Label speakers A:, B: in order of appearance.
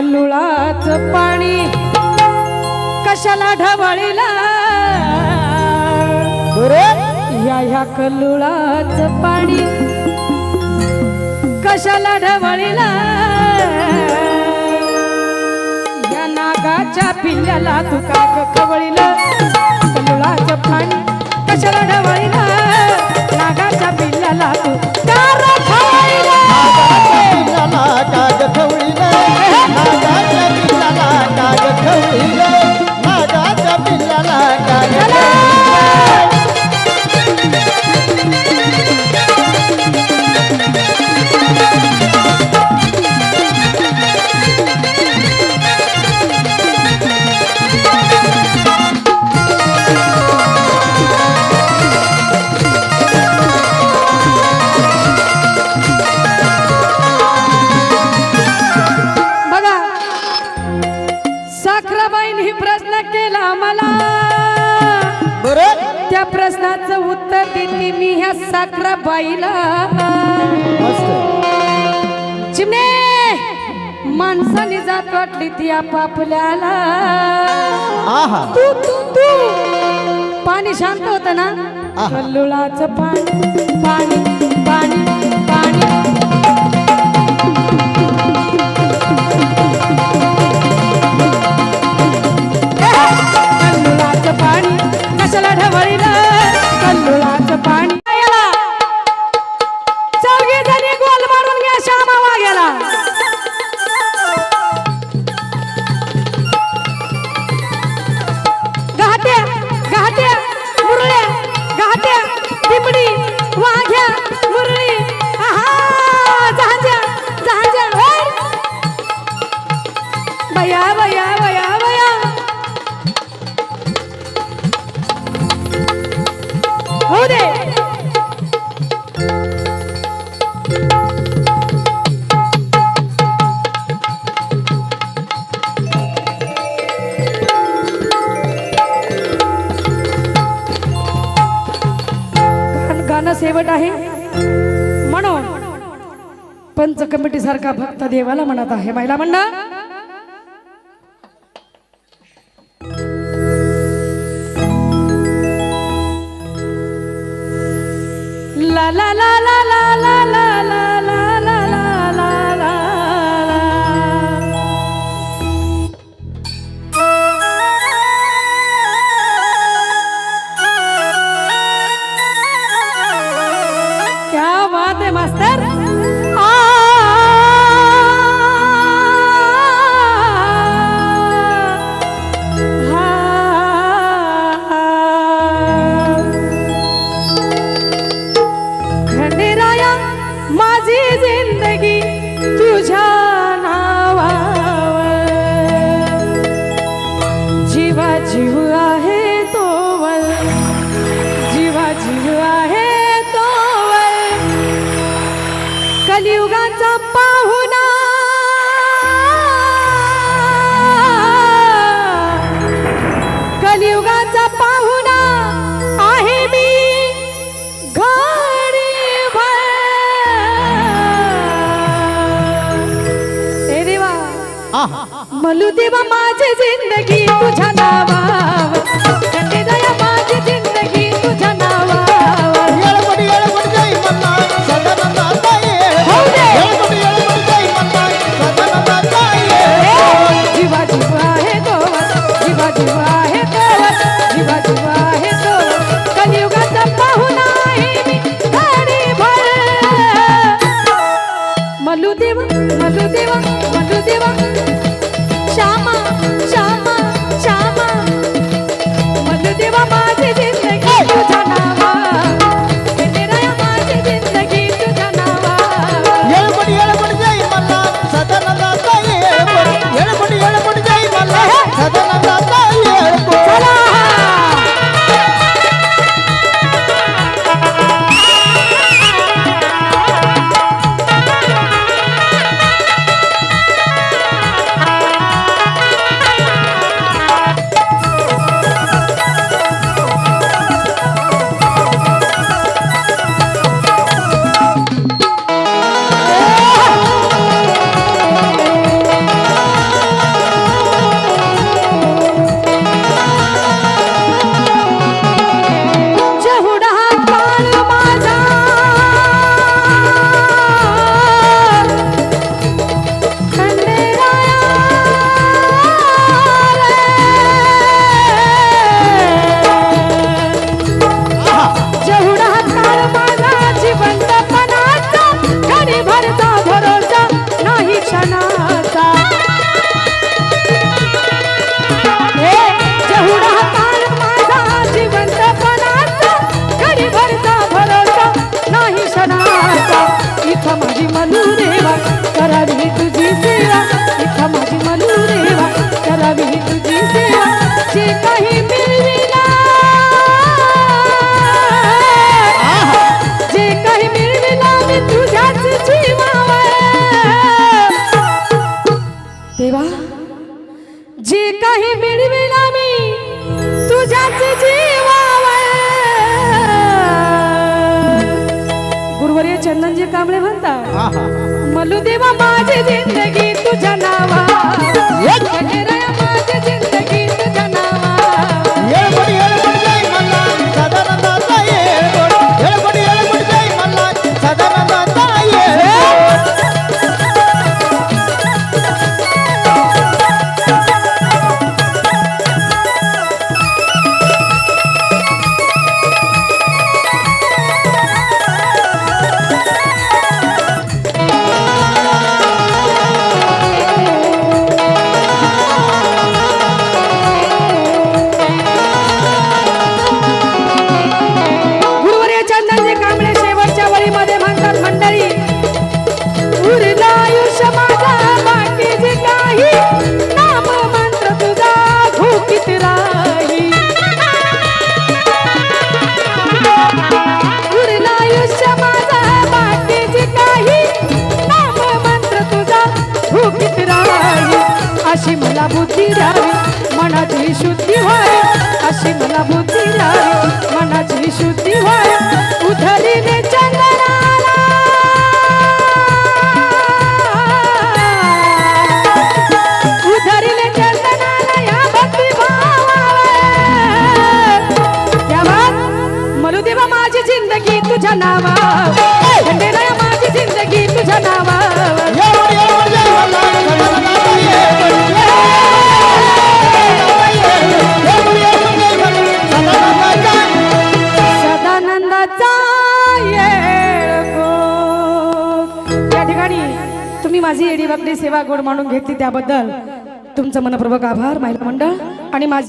A: गल्लुळाच पाणी कशाला ढवळीला? या ह्या कल्लुळाच पाणी कशाला ढवळीला? या नागाच्या पिल्ल्याला का कवळीला कल्लुळाच पाणी कशाला ढवळीला? नागाच्या पिल्ल्याला तू मला
B: बरे.
A: त्या प्रश्नाचं उत्तर देते मी ह्या साखराबाईला
B: मस्त.
A: चिमणे माणसाने जात वाटली ती आपापल्याला.
B: आहा.
A: तू तू तू. पाणी शांत होत ना. कल्लुळाचं पाणी पाणी. हरिरा नाही म्हणून पंच कमिटी सारखा भक्त देवाला म्हणत आहे महिला मंडळ. ला ला ला ला. मलू देवा माझी जिंदगी तुझ्या नावावर. दया माझी जिंदगी कांबळे म्हणतात मलू देवा माझी जिंदगी तुझ्या नावा बुद्धी द्यावी मनाची शुद्धी व्हावी अशी मला बुद्धी द्यावी मनाची शुद्धी व्हावी उधरीने चंदनाला माझी जिंदगी तुझ्या नावा माझी जिंदगी तुझ्या नावा सेवा गोड मानून घेतली त्याबद्दल तुमचं मनपूर्वक आभार महिला मंडळ आणि माझी